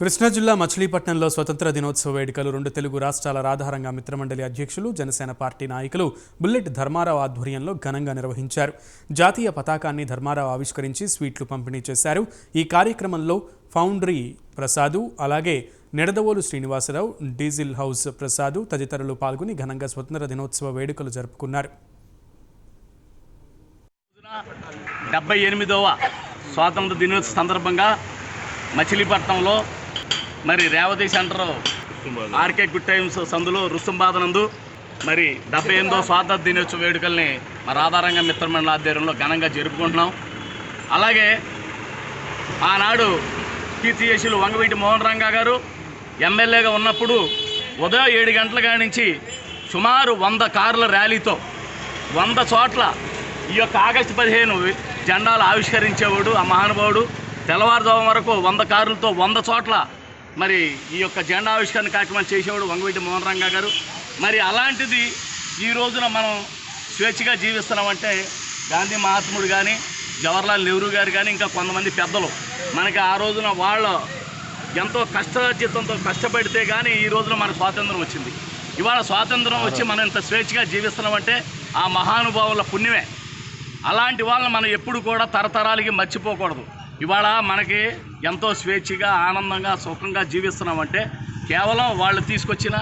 కృష్ణా జిల్లా మచిలీపట్నంలో స్వతంత్ర దినోత్సవ వేడుకలు రెండు తెలుగు రాష్ట్రాల రాధారంగ మిత్రమండలి అధ్యక్షులు జనసేన పార్టీ నాయకులు బుల్లెట్ ధర్మారావు ఆధ్వర్యంలో ఘనంగా నిర్వహించారు. జాతీయ పతాకాన్ని ధర్మారావు ఆవిష్కరించి స్వీట్లు పంపిణీ చేశారు. ఈ కార్యక్రమంలో ఫౌండరీ ప్రసాదు అలాగే నిడదవోలు శ్రీనివాసరావు డీజిల్ హౌస్ ప్రసాదు తదితరులు పాల్గొని ఘనంగా స్వతంత్ర దినోత్సవ వేడుకలు జరుపుకున్నారు. డెబ్బై ఎనిమిదవ స్వాతంత్ర దినోత్సవ సందర్భంగా మచిలీపట్నంలో మరి Revathi center RK good times సందులో రుస్తుంబాదనందు మరి డెబ్బై ఎనిమిదవ స్వాతంత్ర దినోత్సవ వేడుకల్ని మా రాధారంగ మిత్రమండల ఆధ్వర్యంలో ఘనంగా జరుపుకుంటున్నాం. అలాగే ఆనాడు కీర్తిశేషులు వంగవీటి మోహన్ రంగా గారు ఎమ్మెల్యేగా ఉన్నప్పుడు ఉదయం ఏడు గంటల నుంచి సుమారు వంద కార్ల ర్యాలీతో వంద చోట్ల ఈ యొక్క ఆగస్టు పదిహేను జెండాలు ఆవిష్కరించేవాడు ఆ మహానుభావుడు. తెల్లవారుజాము వరకు వంద కార్లతో వంద చోట్ల మరి ఈ యొక్క జెండా ఆవిష్కరణ కార్యక్రమం చేసేవాడు వంగవీటి మోహన్ రంగా గారు. మరి అలాంటిది ఈ రోజున మనం స్వేచ్ఛగా జీవిస్తున్నామంటే గాంధీ మహాత్ముడు కానీ జవహర్లాల్ నెహ్రూ గారు కానీ ఇంకా కొంతమంది పెద్దలు. మనకి ఆ రోజున వాళ్ళ ఎంతో కష్టచిత్తంతో కష్టపడితే కానీ ఈ రోజున మనకు స్వాతంత్రం వచ్చింది. ఇవాళ స్వాతంత్రం వచ్చి మనం ఇంత స్వేచ్ఛగా జీవిస్తున్నామంటే ఆ మహానుభావుల పుణ్యమే. అలాంటి వాళ్ళని మనం ఎప్పుడు కూడా తరతరాలకి మర్చిపోకూడదు. ఇవాళ మనకి ఎంతో స్వేచ్ఛగా ఆనందంగా సుఖంగా జీవిస్తున్నామంటే కేవలం వాళ్ళు తీసుకొచ్చిన